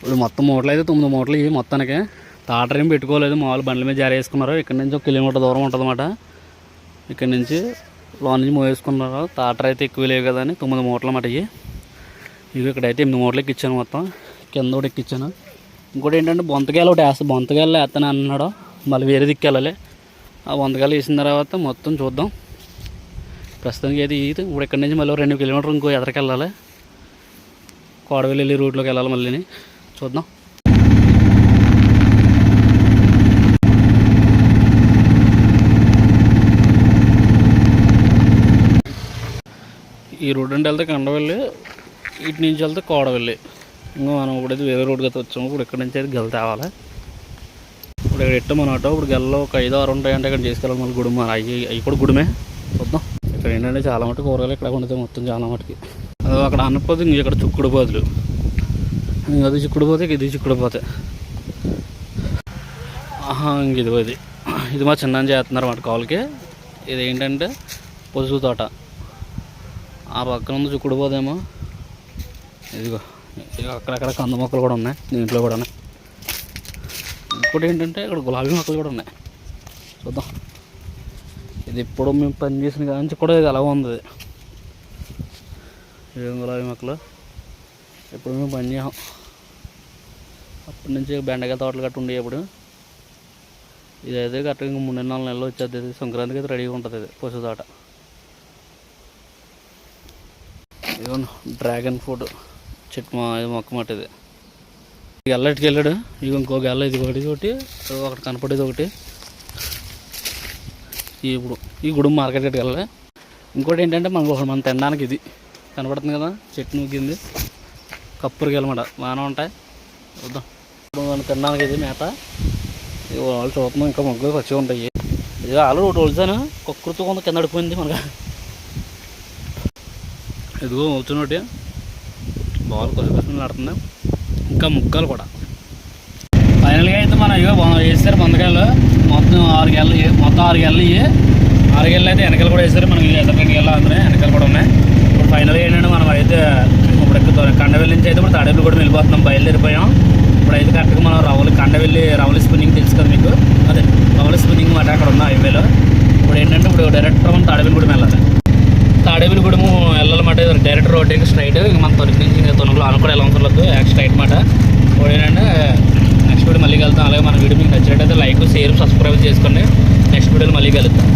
ఇప్పుడు మొత్తం మూటలు అయితే తొమ్మిది మూటలు ఇవి మొత్తానికి. తాటర్ ఏం పెట్టుకోలేదు మామూలు బండ్ల మీద జారీ వేసుకున్నారు ఇక్కడ నుంచి ఒక కిలోమీటర్ దూరం ఉంటుంది అన్నమాట ఇక్కడ నుంచి లోన్ నుంచి మోవేసుకున్నారు తాటర్ అయితే ఎక్కువ లేవు కదా అని తొమ్మిది మూటలు అన్నమాట ఇవి. ఇవి ఇక్కడైతే ఎనిమిది మూటలు ఎక్కించాను మొత్తం. కింద ఒకటి ఎక్కించాను ఇంకోటి ఏంటంటే బొంతకాయలు ఒకటి వేస్తా. బొంతకాయలు వేస్తాను అన్నాడు. మళ్ళీ వేరే దిక్కెళ్ళాలి ఆ బొంతకాయలు వేసిన తర్వాత మొత్తం చూద్దాం. ప్రస్తుతానికి అయితే ఇది. ఇప్పుడు ఇక్కడ నుంచి మళ్ళీ రెండు కిలోమీటర్లు ఇంకో ఎదరికి వెళ్ళాలి. కోడవెల్లి వెళ్ళి రూట్లోకి వెళ్ళాలి మళ్ళీని. చూద్దాం ఈ రోడ్ అంటే వెళ్తే కండవెళ్ళి ఇటు నుంచి వెళ్తే కోడవెళ్ళి ఇంకా మనం ఇప్పుడైతే వేరే రోడ్కి అయితే వచ్చాము ఇప్పుడు ఇక్కడ నుంచి అయితే గెల తేవాలి ఇప్పుడు ఇక్కడ ఎట్ట మన ఆటో ఇప్పుడు గెల్లో ఒక ఐదు ఆరు ఉంటాయంటే ఇక్కడ చేసుకెళ్ళాలి మళ్ళీ గుడి మన అవి అవి కూడా గుడిమే. చూద్దాం ఇక్కడ ఏంటంటే చాలా మటుకు కూరగాయలు ఇక్కడ వండుతాయి మొత్తం చాలా మటుకి. అక్కడ అన్నపోతే ఇక్కడ చుక్కుడు బదులు ఇంక అది చిక్కుడు పోతే ఇది చిక్కుడు పోతే ఆహా ఇది ఇది ఇది మా చిన్న చేస్తున్నారు మాట కావులకి ఇది ఏంటంటే పొదుగు తోట ఆ పక్కన ఉంది చుక్కుడు పోదేమో ఇదిగో ఇదిగో అక్కడక్కడ కంద మొక్కలు కూడా ఉన్నాయి దీంట్లో కూడా ఉన్నాయి ఇంకోటి ఏంటంటే ఇక్కడ గులాబీ మొక్కలు కూడా ఉన్నాయి చూద్దాం ఇది ఇప్పుడు మేము పని చేసిన కాడ కూడా ఇది అలా ఉంది ఇది. ఏం గులాబీ మొక్కలు ఇప్పుడు మేము పని చేసాం అప్పటి నుంచి బెండకాయ తోటలు గట్ట ఉండేప్పుడు ఇదైతే కరెక్ట్గా ఇంకా మూడు నాలుగు నెలలు వచ్చేది ఇది. సంక్రాంతికి అయితే రెడీగా ఉంటుంది ఇది పశు తోట ఇదిగోండి డ్రాగన్ ఫ్రూట్ చెట్టు మా ఇది మొక్క మాట ఇది. ఈ వెళ్ళాడు? ఇవి ఇంకో గెల్ల ఇది ఒకటి ఒకటి ఒకటి కనపడేది ఒకటి. ఇప్పుడు ఈ గుడి మార్కెట్ గట్టికి వెళ్ళాలి? ఇంకోటి ఏంటంటే మనకు ఒక మనం తినడానికి ఇది. కనపడుతుంది కదా చెట్టు నూకింది. కప్పురికి వెళ్ళమాట. బాగానే ఉంటాయి. చూద్దాం మనం తినడానికి ఇది మేత. ఇది వాళ్ళు చూస్తున్నాం ఇంకా మొగ్గులు వచ్చి ఉంటాయి. ఇది ఆలు ఒకటి వలిసాను కుక్కరితో కొంత కింద అడిపోయింది మనకు. ఇదిగో వచ్చినోటి బాల్ కొద్దిగా కొద్ది ఇంకా ముక్కలు కూడా. ఫైనల్గా అయితే మనం ఇగో వేసారు బొందకాయలు మొత్తం ఆరు గెలలు మొత్తం ఆరు గెలలు ఇవి ఆరు గెలలు అయితే వెనకాల కూడా వేసారు మనకి ఎదరికి గెల అందులో వెనకాల కూడా ఉన్నాయి. ఇప్పుడు ఫైనల్గా ఏంటంటే మనం అయితే ఇప్పుడు కండవెల్లి నుంచి అయితే ఇప్పుడు తాడేపులు కూడా వెళ్ళిపోతున్నాం బయలుదేరిపోయాం. ఇప్పుడు అయితే కరెక్ట్గా మనం రవలి కండవెల్లి రవలి స్పిన్నింగ్ తెలుసు కదా మీకు? అదే రవలి స్పిన్నింగ్ మాట అక్కడ ఉన్న హైవేలో. ఇప్పుడు ఏంటంటే ఇప్పుడు డైరెక్ట్ మనం తాడేపల్లిగూడెం కూడా వెళ్ళాలి. తాడేపల్లి కూడా వెళ్ళాలన్నమాట డైరెక్ట్ రోడ్ స్ట్రైట్ ఇంక మన తొలికి నుంచి ఇంకా తొనుగులు అనుకుని ఎలా ఉంటుంది స్ట్రైట్ మాట. ఇప్పుడు ఏంటంటే నెక్స్ట్ వీడియో మళ్ళీ వెళ్తాం అలాగే మన వీడియో మీకు నచ్చినట్టయితే లైక్ షేర్ సబ్స్క్రైబ్ చేసుకోండి నెక్స్ట్ వీడియోలో మళ్ళీ కలుద్దాం.